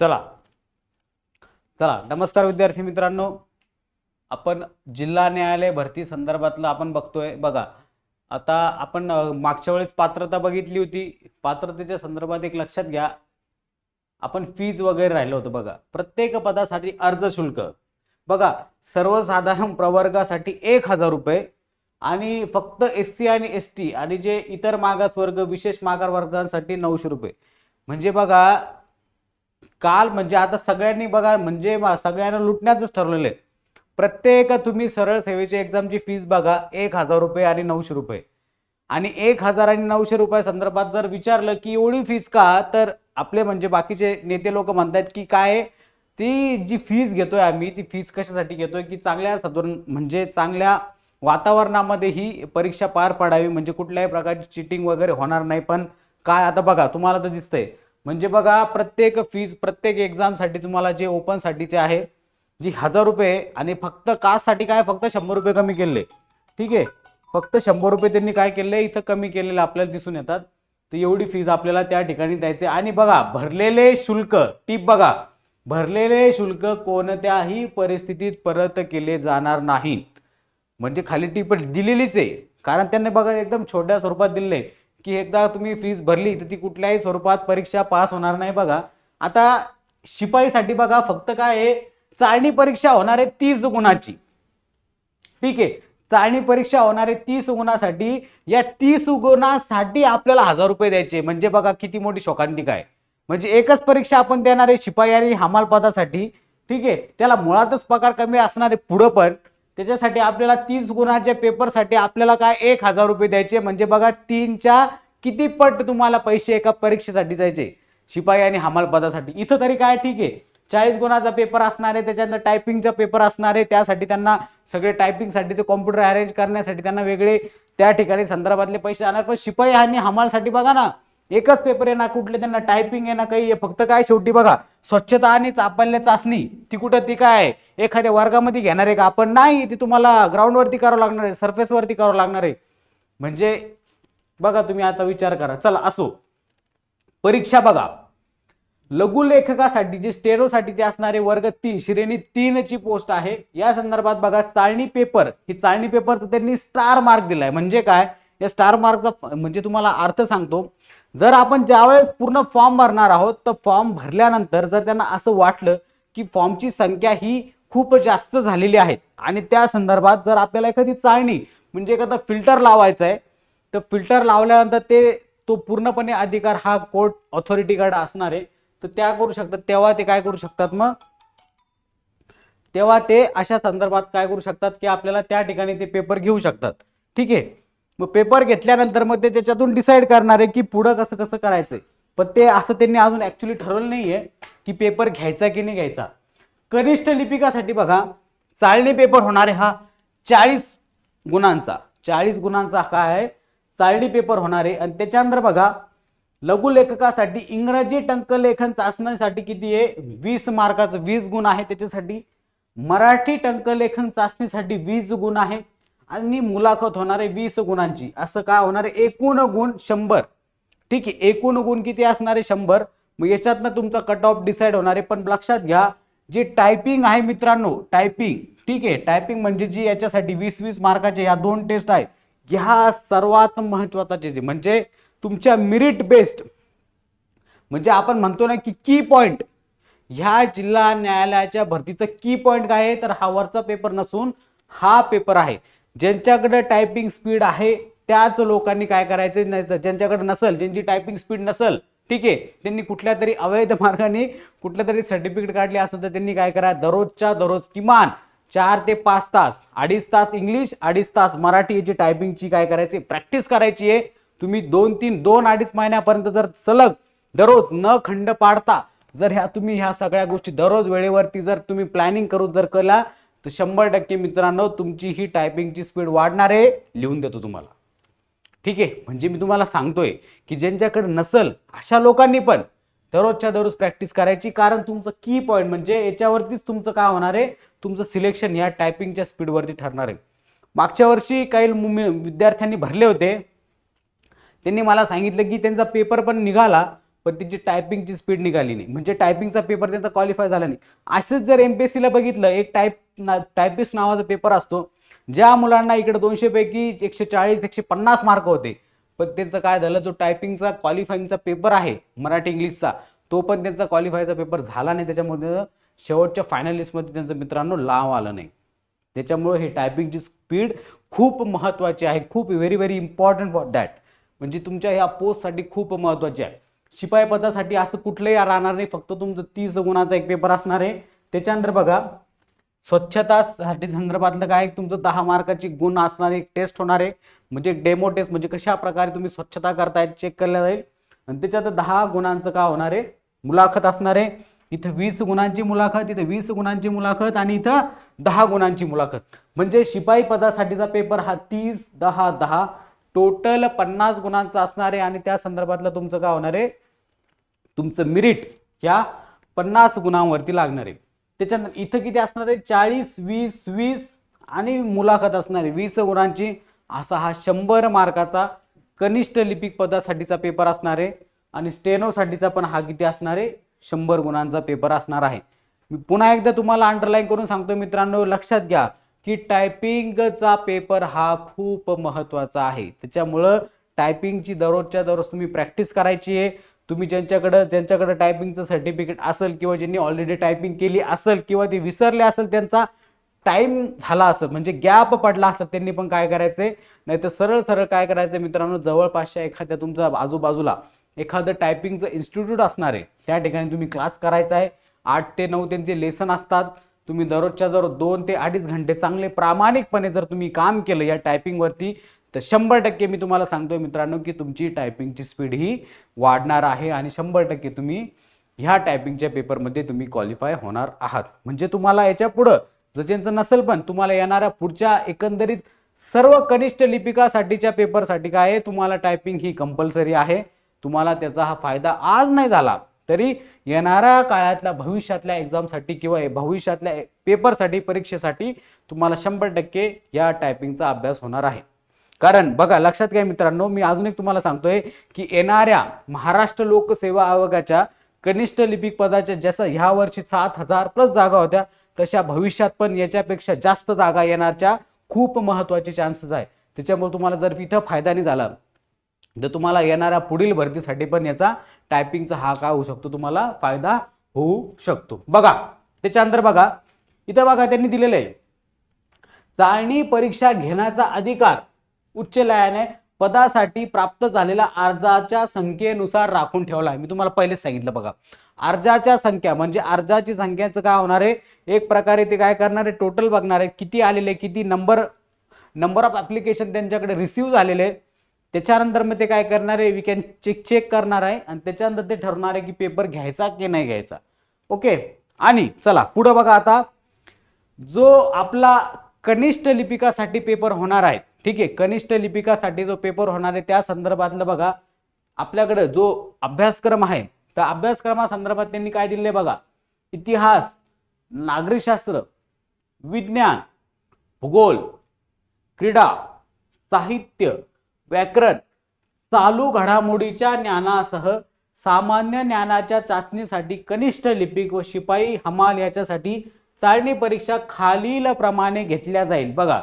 चला. चला नमस्कार विद्यार्थी मित्रांनो. आपण जिल्हा न्यायालय भरती संदर्भातलं आपण बघतोय. बघा आता आपण मागच्या वेळेस पात्रता बघितली होती. पात्रतेच्या संदर्भात एक लक्षात घ्या. आपण फीज वगैरे राहिलो होतं बघा. प्रत्येक पदासाठी अर्ज शुल्क. बघा सर्वसाधारण प्रवर्गासाठी एक हजार रुपये आणि फक्त एस सी आणि एस टी आणि जे इतर मागास वर्ग विशेष मागास वर्गांसाठी नऊशे रुपये. म्हणजे बघा काल म्हणजे आता सगळ्यांनी बघा म्हणजे सगळ्यांना लुटण्याचंच ठरवलेलं आहे. प्रत्येक तुम्ही सरळ सेवेची एक्झामची फीस बघा एक हजार रुपये आणि नऊशे रुपये. आणि एक हजार आणि नऊशे रुपये संदर्भात जर विचारलं की एवढी फीस का तर आपले म्हणजे बाकीचे नेते लोक म्हणतात की काय ती जी फीस घेतोय आम्ही ती फीस कशासाठी घेतोय? की चांगल्या सदोर म्हणजे चांगल्या वातावरणामध्ये ही परीक्षा पार पाडावी म्हणजे कुठल्याही प्रकारची चिटिंग वगैरे होणार नाही. पण काय आता बघा तुम्हाला तर दिसतंय म्हणजे बघा प्रत्येक फीज प्रत्येक एक्झामसाठी तुम्हाला जे ओपनसाठीचे आहे जी हजार रुपये आणि फक्त कास्टसाठी काय? फक्त शंभर रुपये कमी केले. ठीक आहे? फक्त शंभर रुपये त्यांनी काय केले? इथं कमी केलेलं आपल्याला दिसून येतात. तर एवढी फीज आपल्याला त्या ठिकाणी द्यायची. आणि बघा भरलेले शुल्क टीप बघा. भरलेले शुल्क कोणत्याही परिस्थितीत परत केले जाणार नाहीत म्हणजे खाली टीप दिलेलीच आहे. कारण त्यांनी बघा एकदम छोट्या स्वरूपात दिले की एकदा तुम्ही फीस भरली तर ती कुठल्याही स्वरूपात परीक्षा पास होणार नाही बघा. आता शिपाईसाठी बघा फक्त काय आहे चाळणी परीक्षा होणार आहे तीस गुणाची. ठीक आहे चाळणी परीक्षा होणार आहे तीस गुणासाठी या तीस गुणासाठी आपल्याला हजार रुपये द्यायचे म्हणजे बघा किती मोठी शोकांतिका आहे. म्हणजे एकच परीक्षा आपण देणार आहे शिपाई आणि हमाल पदासाठी ठीक आहे त्याला मुळातच पगार कमी असणार आहे पुढं पण. त्याच्यासाठी आपल्याला तीस गुणाच्या पेपरसाठी आपल्याला काय एक हजार रुपये द्यायचे? म्हणजे बघा तीनच्या किती पट तुम्हाला पैसे एका परीक्षेसाठी जायचे? शिपाई आणि हमाल पदासाठी इथं तरी काय ठीक आहे? चाळीस गुणाचा पेपर असणार आहे त्याच्यानंतर टायपिंगचा पेपर असणार आहे त्यासाठी त्यांना सगळे टायपिंगसाठीचे कॉम्प्युटर अरेंज करण्यासाठी त्यांना वेगळे त्या ठिकाणी संदर्भातले पैसे आणणार पण शिपाई आणि हमालसाठी बघा ना एकच पेपर आहे ना कुठले त्यांना टायपिंग आहे ना काही आहे फक्त काय शेवटी बघा स्वच्छता आणि चापल्य चाचणी ती कुठं ती काय? एखाद्या वर्गामध्ये घेणार आहे का? आपण नाही ती तुम्हाला ग्राउंडवरती करावं लागणार आहे सरफेसवरती करावं लागणार आहे. म्हणजे बघा तुम्ही आता विचार करा. चला असो. परीक्षा बघा. लघुलेखकासाठी जे स्टेरोसाठी ते असणारे वर्ग तीन श्रेणी तीन ची पोस्ट आहे. या संदर्भात बघा चाळणी पेपर ही चाळणी पेपरचा त्यांनी स्टार मार्क दिलाय. म्हणजे काय? या स्टार मार्कचा म्हणजे तुम्हाला अर्थ सांगतो. जर आपण ज्यावेळेस पूर्ण फॉर्म भरणार आहोत तर फॉर्म भरल्यानंतर जर त्यांना असं वाटलं की फॉर्मची संख्या ही खूप जास्त झालेली आहे आणि त्या संदर्भात जर आपल्याला एखादी चाळणी म्हणजे एखादा फिल्टर लावायचा आहे तर फिल्टर लावल्यानंतर ते तो पूर्णपणे अधिकार हा कोर्ट ऑथॉरिटीकडे असणार आहे. तर त्या करू शकतात तेव्हा ते काय करू शकतात मग? तेव्हा ते अशा संदर्भात काय करू शकतात की आपल्याला त्या ठिकाणी ते पेपर घेऊ शकतात. ठीक आहे? मग पेपर घेतल्यानंतर मग ते त्याच्यातून डिसाईड करणार आहे की पुढं कसं कसं करायचंय. पण ते असं त्यांनी अजून ऍक्च्युली ठरवलं नाहीये की पेपर घ्यायचा की नाही घ्यायचा. कनिष्ठ लिपिकासाठी बघा चाळणी पेपर होणार आहे हा चाळीस गुणांचा. चाळीस गुणांचा काय आहे चाळणी पेपर होणार आहे. आणि त्याच्यानंतर बघा लघुलेखकासाठी इंग्रजी टंकलेखन चाचणीसाठी किती आहे? वीस मार्काचं वीस गुण आहे त्याच्यासाठी. मराठी टंकलेखन चाचणीसाठी वीस गुण आहे. आणि मुलाखत होणार आहे वीस गुणांची. असं काय होणार आहे? एकूण गुण शंभर. ठीक आहे? एकूण गुण किती असणार? आहे शंभर. मग याच्यातनं तुमचा कट ऑफ डिसाईड होणार आहे. पण लक्षात घ्या जे टायपिंग आहे मित्रांनो टायपिंग ठीक आहे? टायपिंग म्हणजे जी याच्यासाठी वीस वीस मार्काचे या दोन टेस्ट आहे ह्या सर्वात महत्त्वाचे जे म्हणजे तुमच्या मिरिट बेस्ड म्हणजे आपण म्हणतो ना की की पॉइंट ह्या जिल्हा न्यायालयाच्या भरतीचं की पॉइंट काय आहे? तर हा वरचा पेपर नसून हा पेपर आहे. ज्यांच्याकडे टायपिंग स्पीड आहे त्याच लोकांनी काय करायचं? नाही तर ज्यांच्याकडे नसेल ज्यांची टायपिंग स्पीड नसेल ठीक आहे त्यांनी कुठल्या तरी अवैध मार्गाने कुठल्या तरी सर्टिफिकेट काढले असेल तर त्यांनी काय करा? दररोजच्या दररोज किमान चार ते पाच तास अडीच तास इंग्लिश अडीच तास मराठी याची टायपिंगची काय करायची? प्रॅक्टिस करायची आहे. तुम्ही दोन तीन दोन अडीच महिन्यापर्यंत जर सलग दररोज न खंड पाडता जर ह्या तुम्ही ह्या सगळ्या गोष्टी दररोज वेळेवरती जर तुम्ही प्लॅनिंग करून जर केला तर शंभर टक्के मित्रांनो तुमची ही टायपिंगची स्पीड वाढणार आहे लिहून देतो तुम्हाला. ठीक आहे? म्हणजे मी तुम्हाला सांगतोय की ज्यांच्याकडे नसल अशा लोकांनी पण दररोजच्या दररोज प्रॅक्टिस करायची. कारण तुमचं की पॉईंट म्हणजे याच्यावरतीच तुमचं काय होणार आहे? तुमचं सिलेक्शन या टायपिंगच्या स्पीडवरती ठरणार आहे. मागच्या वर्षी काही विद्यार्थ्यांनी भरले होते. त्यांनी मला सांगितलं की त्यांचा पेपर पण निघाला पण त्यांची टायपिंगची स्पीड निघाली नाही. म्हणजे टायपिंगचा पेपर त्यांचा क्वालिफाय झाला नाही. असंच जर एम पी एस सीला बघितलं एक टाईप ना टायपिस्ट नावाचा पेपर असतो ज्या मुलांना इकडे दोनशे पैकी एकशे चाळीस एकशे पन्नास मार्क होते पण त्यांचं काय झालं जो टायपिंगचा क्वालिफाईंगचा पेपर आहे मराठी इंग्लिशचा तो पण त्यांचा क्वालिफायचा पेपर झाला नाही. त्याच्यामुळे शेवटच्या फायनलिस्टमध्ये त्यांचं मित्रांनो लाव आलं नाही. त्याच्यामुळे हे टायपिंगची स्पीड खूप महत्त्वाची आहे. खूप very very important for that म्हणजे तुमच्या ह्या पोस्टसाठी खूप महत्त्वाची आहे. शिपाई पदासाठी असं कुठलंही राहणार नाही. फक्त तुमचं तीस गुणाचा एक पेपर असणार आहे. त्याच्यानंतर बघा स्वच्छतासाठी संदर्भातलं काय तुमचं दहा मार्काची गुण असणारी एक टेस्ट होणार आहे म्हणजे डेमो टेस्ट म्हणजे कशा प्रकारे तुम्ही स्वच्छता करताय चेक केलं जाईल. आणि त्याच्यात दहा गुणांचं का होणार आहे? मुलाखत असणार आहे इथं वीस गुणांची मुलाखत इथं वीस गुणांची मुलाखत आणि इथं दहा गुणांची मुलाखत. म्हणजे शिपाई पदासाठीचा पेपर हा तीस दहा दहा टोटल पन्नास गुणांचा असणार आहे आणि त्या संदर्भातलं तुमचं काय होणार आहे? तुमचं मिरिट या पन्नास गुणांवरती लागणार आहे. त्याच्यानंतर इथं किती असणार आहे? चाळीस वीस वीस आणि मुलाखत असणार आहे. वीस गुणांची असा हा शंभर मार्काचा कनिष्ठ लिपिक पदासाठीचा पेपर असणार आहे. आणि स्टेनोसाठीचा पण हा किती असणार आहे? शंभर गुणांचा पेपर असणार आहे. मी पुन्हा एकदा तुम्हाला अंडरलाईन करून सांगतो मित्रांनो लक्षात घ्या की टायपिंगचा पेपर हा खूप महत्त्वाचा आहे. त्याच्यामुळं टायपिंगची दररोजच्या दररोज तुम्ही प्रॅक्टिस करायची आहे. तुम्ही ज्यांच्याकडं ज्यांच्याकडं टायपिंगचं सर्टिफिकेट असेल किंवा ज्यांनी ऑलरेडी टायपिंग केली असेल किंवा ते विसरले असेल त्यांचा टाईम झाला असेल म्हणजे गॅप पडला असेल त्यांनी पण काय करायचंय? नाही तर सरळ सरळ काय करायचं मित्रांनो? जवळपासच्या एखाद्या तुमच्या आजूबाजूला एखादं टायपिंगचं इन्स्टिट्यूट असणार आहे. त्या ठिकाणी तुम्ही क्लास करायचा आहे. आठ ते नऊ त्यांचे लेसन असतात. तुम्ही दररोजच्या जर दोन ते अडीच घंटे चांगले प्रामाणिकपणे जर तुम्ही काम केलं या टायपिंगवरती तर शंभर टक्के मी तुम्हाला सांगतोय मित्रांनो की तुमची टायपिंगची स्पीड ही वाढणार आहे आणि शंभर टक्के तुम्ही ह्या टायपिंगच्या पेपरमध्ये तुम्ही क्वालिफाय होणार आहात. म्हणजे तुम्हाला याच्या पुढं जर नसेल पण तुम्हाला येणाऱ्या पुढच्या एकंदरीत सर्व कनिष्ठ लिपिकासाठीच्या पेपरसाठी काय आहे तुम्हाला टायपिंग ही कंपल्सरी आहे. तुम्हाला त्याचा हा फायदा आज नाही झाला तरी येणाऱ्या काळातल्या भविष्यातल्या एक्झामसाठी किंवा भविष्यातल्या पेपरसाठी परीक्षेसाठी तुम्हाला शंभर टक्के या टायपिंगचा अभ्यास होणार आहे. कारण बघा लक्षात घ्या मित्रांनो मी अजून एक तुम्हाला सांगतोय की येणाऱ्या महाराष्ट्र लोकसेवा आयोगाच्या कनिष्ठ लिपिक पदाच्या जसं ह्या वर्षी सात हजार प्लस जागा होत्या तशा भविष्यात पण याच्यापेक्षा जास्त जागा येणारच्या खूप महत्त्वाचे चान्सेस आहे. त्याच्यामुळे तुम्हाला जर इथं फायदा नाही झाला तर तुम्हाला येणाऱ्या पुढील भरतीसाठी पण याचा टायपिंगचा हा काय होऊ शकतो तुम्हाला फायदा होऊ शकतो. बघा त्याच्यानंतर बघा इथं बघा त्यांनी दिलेलं आहे. चाळणी परीक्षा घेण्याचा अधिकार उच्च न्यायालयाने पदासाठी प्राप्त झालेल्या अर्जाच्या संख्येनुसार राखून ठेवला आहे मी तुम्हाला पहिलेच सांगितलं बघा. अर्जाच्या संख्या म्हणजे अर्जाची संख्याचं काय होणार आहे? एक प्रकारे ते काय करणार आहे? टोटल बघणार आहे. किती आलेले किती नंबर नंबर ऑफ ऍप्लिकेशन त्यांच्याकडे रिसिव्ह झालेले त्याच्यानंतर मग ते काय करणार आहे? वी कॅन चेक चेक करणार आहे. आणि त्याच्यानंतर ते ठरणार आहे की पेपर घ्यायचा की नाही घ्यायचा. ओके आणि चला पुढं बघा आता. जो आपला कनिष्ठ लिपिकासाठी पेपर होणार आहे ठीक आहे कनिष्ठ लिपिकासाठी जो पेपर होणार आहे त्या संदर्भातलं बघा. आपल्याकडे जो अभ्यासक्रम आहे त्या अभ्यासक्रमासंदर्भात त्यांनी काय दिले बघा. इतिहास नागरिकशास्त्र विज्ञान भूगोल क्रीडा साहित्य व्याकरण चालू घडामोडीच्या ज्ञानासह सामान्य ज्ञानाच्या चाचणीसाठी कनिष्ठ लिपिक व शिपाई हमाल याच्यासाठी चाळणी परीक्षा खालील प्रमाणे घेतल्या जाईल. बघा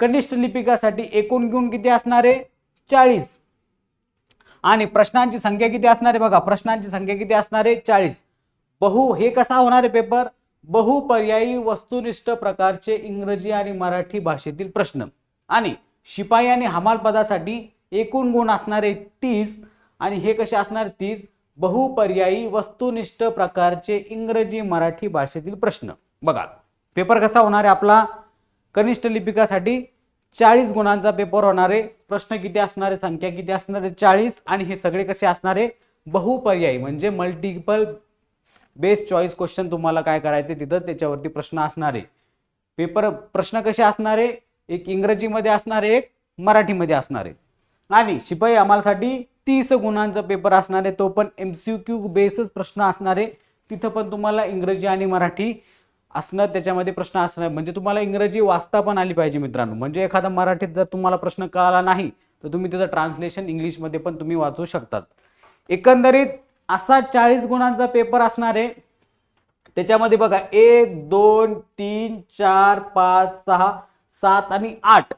कनिष्ठ लिपिकासाठी एकूण गुण किती असणार? आहे चाळीस. आणि प्रश्नांची संख्या किती असणार? आहे बघा प्रश्नांची संख्या किती असणार? आहे चाळीस. बहु हे कसा होणार आहे पेपर बहुपर्यायी वस्तुनिष्ठ प्रकारचे इंग्रजी आणि मराठी भाषेतील प्रश्न. आणि शिपाई आणि हमाल पदासाठी एकूण गुण असणारे तीस. आणि हे कसे असणार? तीस. बहुपर्यायी वस्तुनिष्ठ प्रकारचे इंग्रजी मराठी भाषेतील प्रश्न. बघा पेपर कसा होणार आहे आपला? कनिष्ठ लिपिकासाठी चाळीस गुणांचा पेपर होणार आहे प्रश्न किती असणारे संख्या किती असणार आहे चाळीस आणि हे सगळे कसे असणार? आहे बहुपर्यायी म्हणजे मल्टिपल बेस्ट चॉईस क्वेश्चन तुम्हाला काय करायचे तिथं त्याच्यावरती प्रश्न असणार. आहे पेपर प्रश्न कसे असणार? आहे एक इंग्रजीमध्ये असणार आहे एक मराठीमध्ये असणार. आहे आणि शिपाई आम्हालासाठी तीस गुणांचा पेपर असणार आहे तो पण एम सी क्यू बेसच प्रश्न असणार. आहे तिथं पण तुम्हाला इंग्रजी आणि मराठी असणं त्याच्यामध्ये प्रश्न असणार म्हणजे तुम्हाला इंग्रजी वाचता पण आली पाहिजे मित्रांनो. म्हणजे एखादा मराठीत जर तुम्हाला प्रश्न कळाला नाही तर तुम्ही त्याचं ट्रान्सलेशन इंग्लिशमध्ये पण तुम्ही वाचू शकतात. एकंदरीत असा चाळीस गुणांचा पेपर असणार आहे. त्याच्यामध्ये बघा एक दोन तीन चार पाच सहा सात आणि आठ.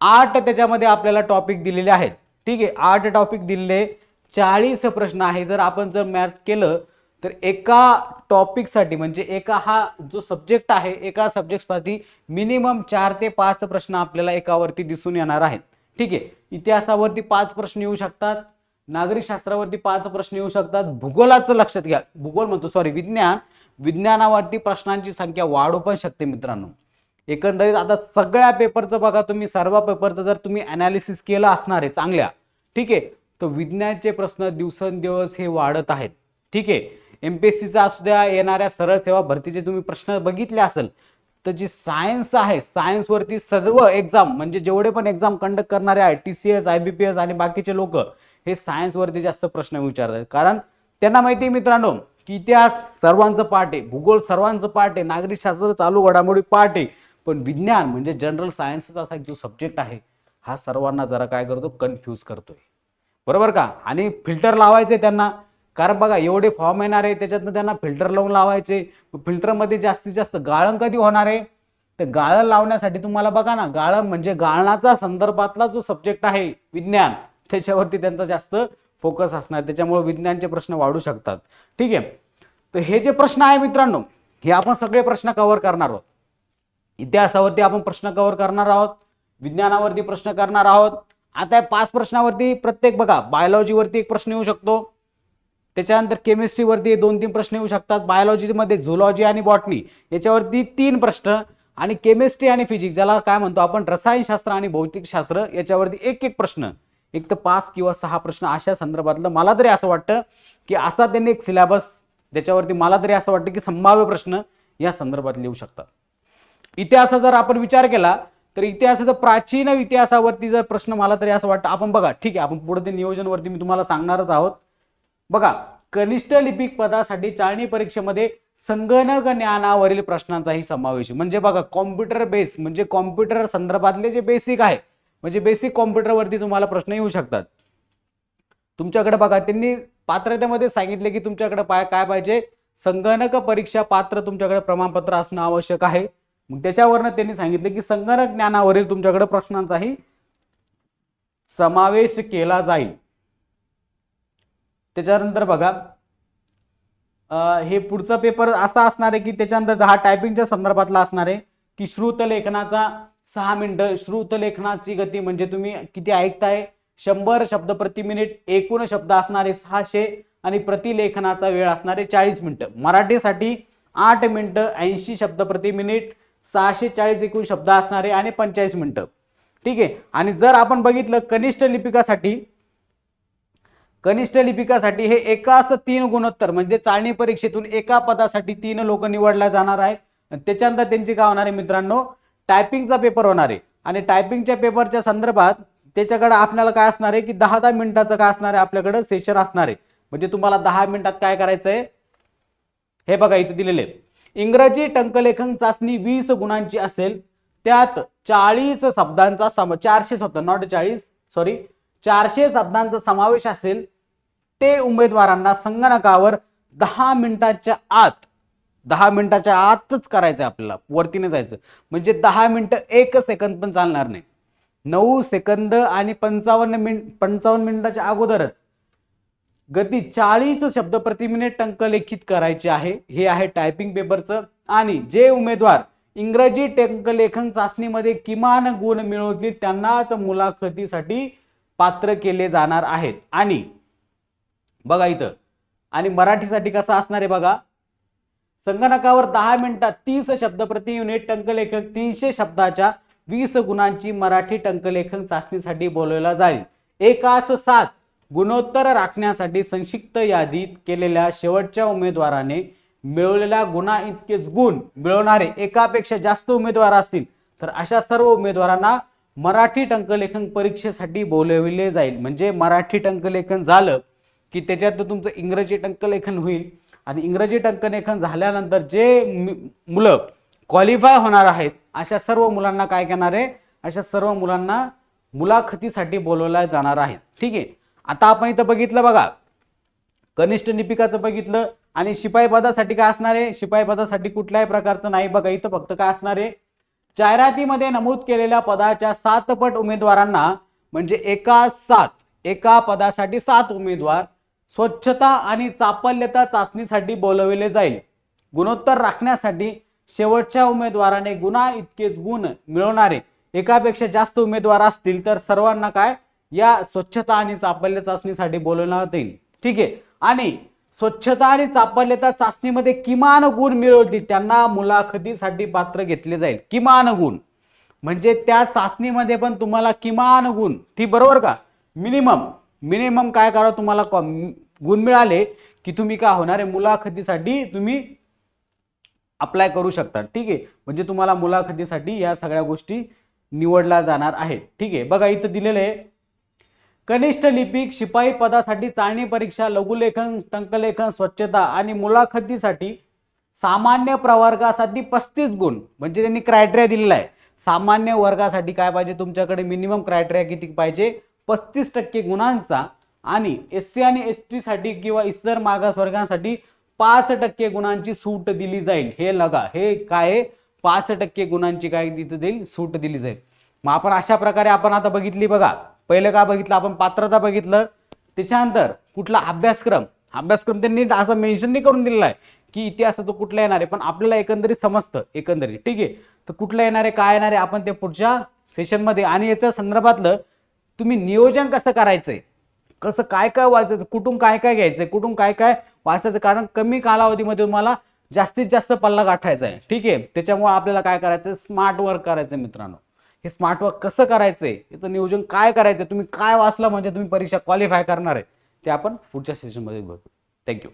आठ त्याच्यामध्ये आपल्याला टॉपिक दिलेले आहेत. ठीक आहे आठ टॉपिक दिलेले चाळीस प्रश्न आहे. जर आपण जर मॅथ केलं तर एका टॉपिकसाठी म्हणजे एका हा जो सब्जेक्ट आहे एका सब्जेक्टसाठी मिनिमम चार ते पाच प्रश्न आपल्याला एकावरती दिसून येणार आहेत. ठीक आहे? इतिहासावरती पाच प्रश्न येऊ शकतात नागरिक शास्त्रावरती पाच प्रश्न येऊ शकतात भूगोलाचं लक्षात घ्या. भूगोल म्हणतो सॉरी विज्ञान. विज्ञानावरती प्रश्नांची संख्या वाढू पण शकते मित्रांनो. एकंदरीत आता सगळ्या पेपरचं बघा तुम्ही सर्व पेपरचं जर तुम्ही अनालिसिस केलं असणार आहे चांगल्या. ठीक आहे? तर विज्ञानचे प्रश्न दिवसेंदिवस हे वाढत आहेत. ठीक आहे? एम पी एस सीचा असू द्या येणाऱ्या सरळ सेवा भरतीचे तुम्ही प्रश्न बघितले असेल तर जी सायन्स आहे सायन्सवरती सर्व एक्झाम म्हणजे जेवढे पण एक्झाम कंडक्ट करणारे आहे T C S I B P S आणि बाकीचे लोक हे सायन्सवरती जास्त प्रश्न विचारतात. कारण त्यांना माहिती आहे मित्रांनो की इतिहास सर्वांचं पाठ आहे भूगोल सर्वांचं पाठ आहे नागरिक शास्त्र चालू घडामोडी पाठ आहे पण विज्ञान म्हणजे जनरल सायन्सचा असा एक जो सब्जेक्ट आहे हा सर्वांना जरा काय करतो कन्फ्यूज करतोय. बरोबर का? आणि फिल्टर लावायचे त्यांना कारण बघा एवढे फॉर्म येणार आहे त्याच्यातनं त्यांना फिल्टर लावून लावायचे. फिल्टरमध्ये जास्तीत जास्त गाळण कधी होणार आहे? तर गाळण लावण्यासाठी तुम्हाला बघा ना गाळण म्हणजे गाळणाचा संदर्भातला जो सब्जेक्ट आहे विज्ञान त्याच्यावरती त्यांचा जास्त फोकस असणार. त्याच्यामुळे विज्ञानचे प्रश्न वाढू शकतात. ठीक आहे? तर हे जे प्रश्न आहे मित्रांनो हे आपण सगळे प्रश्न कव्हर करणार आहोत. इतिहासावरती आपण प्रश्न कव्हर करणार आहोत विज्ञानावरती प्रश्न करणार आहोत. आता पाच प्रश्नावरती प्रत्येक बघा बायोलॉजीवरती एक प्रश्न येऊ शकतो. त्याच्यानंतर केमिस्ट्रीवरती दोन तीन प्रश्न येऊ शकतात. बायोलॉजीमध्ये झुलॉजी आणि बॉटनी याच्यावरती तीन प्रश्न आणि केमिस्ट्री आणि फिजिक्स ज्याला काय म्हणतो आपण रसायनशास्त्र आणि भौतिकशास्त्र याच्यावरती एक एक प्रश्न एक तर पाच किंवा सहा प्रश्न अशा संदर्भातलं मला तरी असं वाटतं की असा त्यांनी एक सिलेबस त्याच्यावरती मला तरी असं वाटतं की संभाव्य प्रश्न या संदर्भात लिहू शकतात. इतिहासाचा जर आपण विचार केला तर इतिहासाचा प्राचीन इतिहासावरती जर प्रश्न मला तरी असं वाटतं आपण बघा ठीक आहे आपण पुढे ते नियोजनवरती मी तुम्हाला सांगणारच आहोत. बघा कनिष्ठ लिपिक पदासाठी चाळणी परीक्षेमध्ये संगणक ज्ञानावरील प्रश्नांचाही समावेश म्हणजे बघा कॉम्प्युटर बेस म्हणजे कॉम्प्युटर संदर्भातले जे बेसिक आहे म्हणजे बेसिक कॉम्प्युटरवरती तुम्हाला प्रश्न येऊ शकतात. तुमच्याकडे बघा त्यांनी पात्रतेमध्ये सांगितले की तुमच्याकडे पाय काय पाहिजे? संगणक परीक्षा पात्र तुमच्याकडे प्रमाणपत्र असणं आवश्यक आहे. मग त्याच्यावरनं त्यांनी सांगितले की संगणक ज्ञानावरील तुमच्याकडे प्रश्नांचाही समावेश केला जाईल. त्याच्यानंतर बघा हे पुढचा पेपर असा असणार आहे की त्याच्यानंतर हा टायपिंगच्या संदर्भातला असणार आहे की श्रुत लेखनाचा सहा मिनिटं श्रुत लेखनाची गती म्हणजे तुम्ही किती ऐकताय? शंभर शब्द प्रति मिनिट एकूण शब्द असणारे सहाशे आणि प्रतिलेखनाचा वेळ असणारे चाळीस मिनिटं. मराठीसाठी आठ मिनिटं ऐंशी शब्द प्रति मिनिट सहाशे चाळीस एकूण शब्द असणारे आणि पंचेचाळीस मिनिटं. ठीक आहे? आणि जर आपण बघितलं कनिष्ठ लिपिकासाठी कनिष्ठ लिपिकासाठी हे एकाच तीन गुणोत्तर म्हणजे चाळणी परीक्षेतून एका पदासाठी तीन लोक निवडल्या जाणार आहेत. आणि त्याच्यानंतर त्यांची काय होणार आहे मित्रांनो? टायपिंगचा पेपर होणार आहे. आणि टायपिंगच्या पेपरच्या संदर्भात त्याच्याकडे आपल्याला काय असणार आहे की दहा दहा मिनिटाचं काय असणार आहे? आपल्याकडे सेशन असणार आहे. म्हणजे तुम्हाला दहा मिनिटात काय करायचं आहे हे बघा इथे दिलेले इंग्रजी टंकलेखन चाचणी वीस गुणांची असेल. त्यात चाळीस शब्दांचा सम चारशे शब्द नॉट चाळीस सॉरी चारशे शब्दांचा समावेश असेल ते उमेदवारांना संगणकावर दहा मिनिटाच्या आत दहा मिनिटाच्या आतच करायचं आहे आपल्याला वरतीने जायचं. म्हणजे दहा मिनिटं एक सेकंद पण चालणार नाही. नऊ सेकंद आणि पंचावन्न मिनिट पंचावन्न मिनिटाच्या अगोदरच. गती चाळीस शब्द प्रति मिनिट टंकलेखित करायचे आहे. हे आहे टायपिंग पेपरचं आणि जे उमेदवार इंग्रजी टंकलेखन चाचणीमध्ये किमान गुण मिळवतील त्यांनाच मुलाखतीसाठी पात्र केले जाणार आहेत. आणि बघा इथं. आणि मराठीसाठी कसं असणार आहे बघा? संगणकावर दहा मिनिटात तीस शब्द प्रति युनिट टंकलेखन तीनशे शब्दाच्या वीस गुणांची मराठी टंकलेखन चाचणीसाठी बोलवला जाईल. एकास सात गुणोत्तर राखण्यासाठी संक्षिप्त यादीत केलेल्या शेवटच्या उमेदवाराने मिळवलेल्या गुणा इतकेच गुण मिळवणारे एकापेक्षा जास्त उमेदवार असतील. तर अशा सर्व उमेदवारांना मराठी टंकलेखन परीक्षेसाठी बोलविले जाईल. म्हणजे मराठी टंकलेखन झालं की त्याच्यात तुमचं इंग्रजी टंकलेखन होईल. आणि इंग्रजी टंकलेखन झाल्यानंतर जे मुलं क्वालिफाय होणार आहेत अशा सर्व मुलांना काय करणार आहे? अशा सर्व मुलांना मुलाखतीसाठी बोलवल्या जाणार आहे ठीक आहे? आता आपण इथं बघितलं बघा. कनिष्ठ निपिकाचं बघितलं. आणि शिपाई पदासाठी काय असणार आहे? शिपाई पदासाठी कुठल्याही प्रकारचं नाही बघा. इथं फक्त काय असणार आहे? जाहिरातीमध्ये नमूद केलेल्या पदाच्या सात पट उमेदवारांना म्हणजे एका सात एका पदासाठी सात उमेदवार स्वच्छता आणि चापल्यता चाचणीसाठी बोलवले जाईल. गुणोत्तर राखण्यासाठी शेवटच्या उमेदवाराने गुणा इतकेच गुण मिळवणारे एकापेक्षा जास्त उमेदवार असतील तर सर्वांना काय? या स्वच्छता आणि चापल्य चाचणीसाठी बोलवण्यात येईल. ठीक आहे. आणि स्वच्छता आणि चापल्यता चाचणीमध्ये किमान गुण मिळवतील त्यांना मुलाखतीसाठी पात्र घेतले जाईल. किमान गुण. म्हणजे त्या चाचणीमध्ये पण तुम्हाला किमान गुण. ठीक बरोबर का? मिनिमम. मिनिमम काय करा तुम्हाला गुण मिळाले की तुम्ही काय होणार आहे? मुलाखतीसाठी तुम्ही अप्लाय करू शकता. ठीक आहे? म्हणजे तुम्हाला मुलाखतीसाठी या सगळ्या गोष्टी निवडल्या जाणार आहेत. ठीक आहे? बघा इथं दिलेलं आहे. कनिष्ठ लिपिक शिपाई पदासाठी चाळणी परीक्षा लघुलेखन टंकलेखन स्वच्छता आणि मुलाखतीसाठी सामान्य प्रवर्गासाठी पस्तीस गुण. म्हणजे त्यांनी क्रायटेरिया दिलेला आहे सामान्य वर्गासाठी काय पाहिजे तुमच्याकडे? मिनिमम क्रायटेरिया किती पाहिजे? पस्तीस टक्के गुणांचा आणि एस सी आणि एस टीसाठी किंवा इतर मागासवर्गांसाठी पाच टक्के गुणांची सूट दिली जाईल. हे लगा हे काय आहे? पाच टक्के गुणांची काय तिथं देईल? सूट दिली जाईल. मग आपण अशा प्रकारे आपण आता बघितली बघा. पहिलं काय बघितलं? आपण पात्रता बघितलं. त्याच्यानंतर कुठला अभ्यासक्रम? अभ्यासक्रम त्यांनी असं मेन्शन नाही करून दिलेला आहे की इतिहासाचं कुठलं येणार आहे पण आपल्याला एकंदरीत समजतं एकंदरीत. ठीक आहे? तर कुठलं येणार आहे काय येणार आहे आपण ते पुढच्या सेशनमध्ये आणि याच्या संदर्भातलं तुम्ही नियोजन कसं करायचंय? कसं काय काय वाचायचं? कुठून काय काय घ्यायचंय? कुठून काय काय वाचायचं? कारण कमी कालावधीमध्ये तुम्हाला जास्तीत जास्त पल्ला गाठायचा आहे. ठीक आहे? त्याच्यामुळे आपल्याला काय करायचं स्मार्ट वर्क करायचं मित्रांनो. हे स्मार्ट वर्क कसं करायचंय? याचं नियोजन काय करायचं तुम्ही काय वाचलं म्हणजे तुम्ही परीक्षा क्वालिफाय करणार आहे? ते आपण पुढच्या सेशनमध्ये बघू. थँक्यू